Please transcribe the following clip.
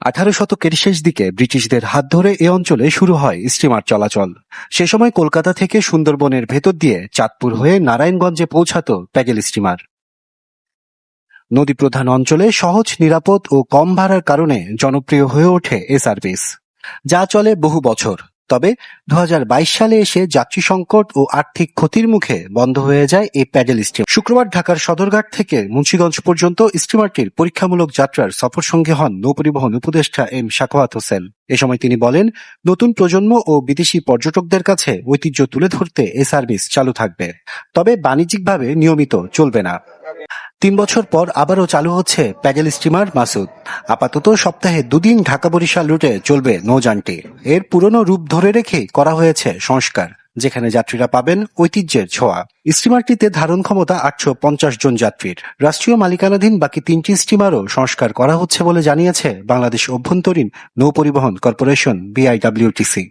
আঠারো শতকের শেষ দিকে ব্রিটিশদের হাত ধরে এ অঞ্চলে শুরু হয় স্টিমার চলাচল। সে সময় কলকাতা থেকে সুন্দরবনের ভেতর দিয়ে চাঁদপুর হয়ে নারায়ণগঞ্জে পৌঁছাত প্যাগেল স্টিমার। নদী প্রধান অঞ্চলে সহজ, নিরাপদ ও কম ভাড়ার কারণে জনপ্রিয় হয়ে ওঠে এ সার্ভিস যা চলে বহু বছর। তবে দু হাজার বাইশ সালে এসে যাত্রী সংকট ও আর্থিক ক্ষতির মুখে বন্ধ হয়ে যায় এই প্যাডেল স্টিম শুক্রবার ঢাকার সদরঘাট থেকে মুন্সিগঞ্জ পর্যন্ত স্টিমারটির পরীক্ষামূলক যাত্রার সফর সঙ্গী হন নৌপরিবহন উপদেষ্টা এম শাকওয়াত হোসেন। এ সময় তিনি বলেন, নতুন প্রজন্ম ও বিদেশি পর্যটকদের কাছে ঐতিহ্য তুলে ধরতে এ সার্ভিস চালু থাকবে, তবে বাণিজ্যিকভাবে নিয়মিত চলবে না। তিন বছর পর আবারও চালু হচ্ছে প্যাডেল স্টিমার মাসুদ। আপাতত সপ্তাহে দুদিন ঢাকা বরিশাল রুটে চলবে নৌযানটি। এর পুরনো রূপ ধরে রেখে করা হয়েছে সংস্কার, যেখানে যাত্রীরা পাবেন ঐতিহ্যের ছোঁয়া। স্টিমারটিতে ধারণ ক্ষমতা আটশো পঞ্চাশ জন যাত্রীর। রাষ্ট্রীয় মালিকানাধীন বাকি তিনটি স্টিমারও সংস্কার করা হচ্ছে বলে জানিয়েছে বাংলাদেশ অভ্যন্তরীণ নৌপরিবহন কর্পোরেশন, বিআইডব্লিউটিসি।